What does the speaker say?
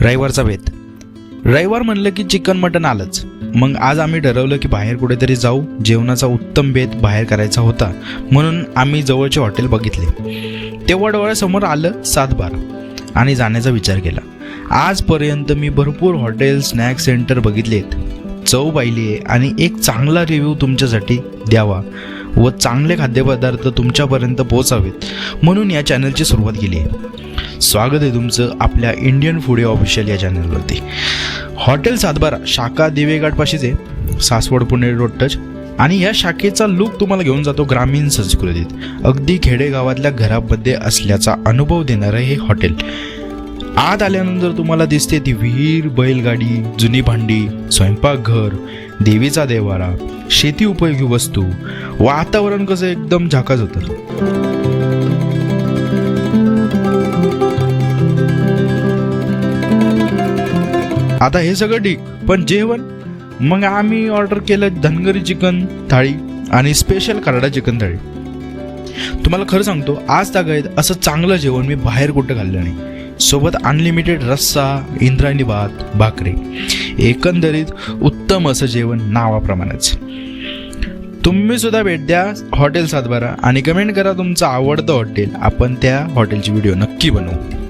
रविवारचा भेद रविवार म्हणलं की चिकन मटन आलंच. मग आज आम्ही ठरवलं की बाहेर कुठेतरी जाऊ. जेवणाचा उत्तम भेद बाहेर करायचा होता. म्हणून आम्ही जवळचे हॉटेल बघितले. तेव्हा डोळ्यासमोर आलं सातबार. आणि जाण्याचा विचार केला. आजपर्यंत मी भरपूर हॉटेल स्नॅक सेंटर बघितलेत. चव पाहिली आहे आणि एक चांगला रिव्ह्यू तुमच्यासाठी द्यावा व चांगले खाद्यपदार्थ तुमच्यापर्यंत पोहोचावेत म्हणून या चॅनलची सुरुवात केली आहे. स्वागत आहे तुमचं आपल्या इंडियन फूड ऑफिशियल या चॅनलवरती हॉटेल सातबारा शाखा दिवेघाटपाशीच आहे. सासवड पुणे रोड टच आणि या शाखेचा लुक तुम्हाला घेऊन जातो ग्रामीण संस्कृतीत. अगदी खेडेगावातल्या घरामध्ये असल्याचा अनुभव देणारं हे हॉटेल आत आल्यानंतर तुम्हाला दिसते ती विहीर बैलगाडी जुनी भांडी स्वयंपाकघर देवीचा देवारा शेती उपयोगी वस्तू. वातावरण कसं एकदम झाकाच होतं आता हे सगळं ठीक. पण जेवण? मग आम्ही ऑर्डर केलं धनगरी चिकन थाळी आणि स्पेशल कराडा चिकन थाळी. तुम्हाला खरं सांगतो आज तागायत असं चांगलं जेवण मी बाहेर कुठं खाल्लं नाही. सोबत अनलिमिटेड रस्सा इंद्रायणी भात भाकरी. एकंदरीत उत्तम असं जेवण नावाप्रमाणेच. तुम्ही सुद्धा भेट द्या हॉटेल सातबारा आणि कमेंट करा तुमचं आवडतं हॉटेल. आपण त्या हॉटेलची व्हिडिओ नक्की बनवू.